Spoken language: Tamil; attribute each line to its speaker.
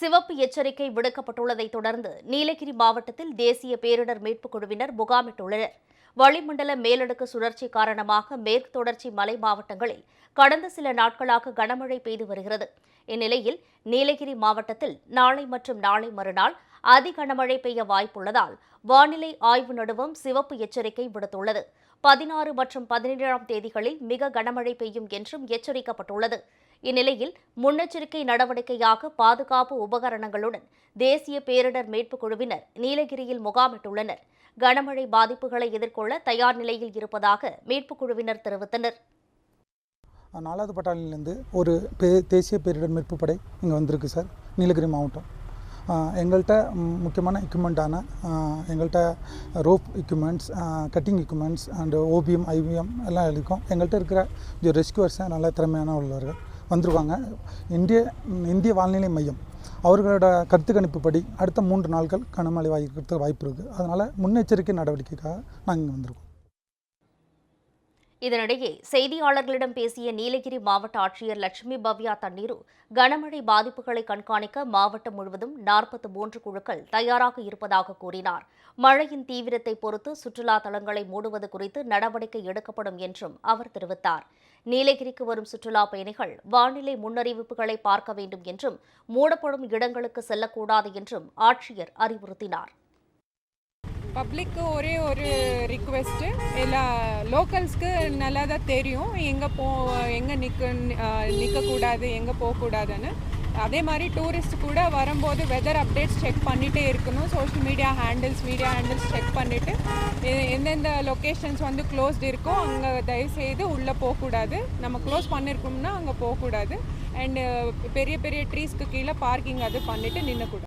Speaker 1: சிவப்பு எச்சரிக்கை விடுக்கப்பட்டுள்ளதைத் தொடர்ந்து நீலகிரி மாவட்டத்தில் தேசிய பேரிடர் மீட்புக் குழுவினர் முகாமிட்டுள்ளனர். வளிமண்டல மேலடுக்கு சுழற்சி காரணமாக மேற்கு தொடர்ச்சி மலை மாவட்டங்களில் கடந்த சில நாட்களாக கனமழை பெய்து வருகிறது. இந்நிலையில் நீலகிரி மாவட்டத்தில் நாளை மற்றும் நாளை மறுநாள் அதி கனமழை பெய்ய வாய்ப்புள்ளதால் வானிலை ஆய்வு நடுவம் சிவப்பு எச்சரிக்கை விடுத்துள்ளது. பதினாறு மற்றும் பதினேழாம் தேதிகளில் மிக கனமழை பெய்யும் என்றும் எச்சரிக்கப்பட்டுள்ளது. இந்நிலையில் முன்னெச்சரிக்கை நடவடிக்கையாக பாதுகாப்பு உபகரணங்களுடன் தேசிய பேரிடர் மீட்புக் குழுவினர் நீலகிரியில் முகாமிட்டுள்ளனர். கனமழை பாதிப்புகளை எதிர்கொள்ள தயார் நிலையில் இருப்பதாக மீட்புக் குழுவினர் தெரிவித்தனர்.
Speaker 2: நாலாவது பட்டாளியிலேருந்து ஒரு பே தேசிய பேரிடர் மீட்பு படை இங்கே வந்திருக்கு சார் நீலகிரி மாவட்டம். எங்கள்கிட்ட முக்கியமான எக்யூப்மெண்ட்டான எங்கள்கிட்ட rope equipments cutting equipments and OPM IPM எல்லாம் இருக்கும். எங்கள்கிட்ட இருக்கிற ரெஸ்கியூவர்ஸ் நல்லா நல்ல திறமையான உள்ளவர்கள். வந்திருக்காங்க. இந்திய இந்திய வானிலை மையம். அவர்களோட கருத்து கணிப்புப்படி அடுத்த மூன்று நாட்கள் கனமழை வாய்க்கிறதுக்கு வாய்ப்பு இருக்குது அதனால் முன்னெச்சரிக்கை நடவடிக்கைக்காக நாங்கள் இங்கே வந்திருக்கோம்.
Speaker 1: இதனிடையே செய்தியாளர்களிடம் பேசிய நீலகிரி மாவட்ட ஆட்சியர் லட்சுமி பவ்யா தண்ணீரு கனமழை பாதிப்புகளை கண்காணிக்க மாவட்டம் முழுவதும் நாற்பத்தி மூன்று குழுக்கள் தயாராக இருப்பதாக கூறினார். மழையின் தீவிரத்தை பொறுத்து சுற்றுலா தலங்களை மூடுவது குறித்து நடவடிக்கை எடுக்கப்படும் என்றும் அவர் தெரிவித்தார். நீலகிரிக்கு வரும் சுற்றுலா பயணிகள் வானிலை முன்னறிவிப்புகளை பார்க்க வேண்டும் என்றும் மூடப்படும் இடங்களுக்கு செல்லக்கூடாது என்றும் ஆட்சியர் அறிவுறுத்தினார்.
Speaker 3: பப்ளிக்கு ஒரே ஒரு ரிக்வெஸ்ட்டு எல்லா லோக்கல்ஸ்க்கு நல்லா தான் தெரியும். எங்கே போ எங்கே நிற்க நிற்கக்கூடாது எங்கே போகக்கூடாதுன்னு. அதே மாதிரி டூரிஸ்ட் கூட வரும்போது வெதர் அப்டேட்ஸ் செக் பண்ணிகிட்டே இருக்கணும். Social media handles media handles check பண்ணிவிட்டு எந்தெந்த லொக்கேஷன்ஸ் வந்து க்ளோஸ்ட் இருக்கோ அங்கே தயவுசெய்து உள்ளே போகக்கூடாது. நம்ம க்ளோஸ் பண்ணியிருக்கோம்னா அங்கே போகக்கூடாது. அண்டு பெரிய பெரிய ட்ரீஸ்க்கு கீழே பார்க்கிங் அது பண்ணிவிட்டு நின்னக்கூடாது.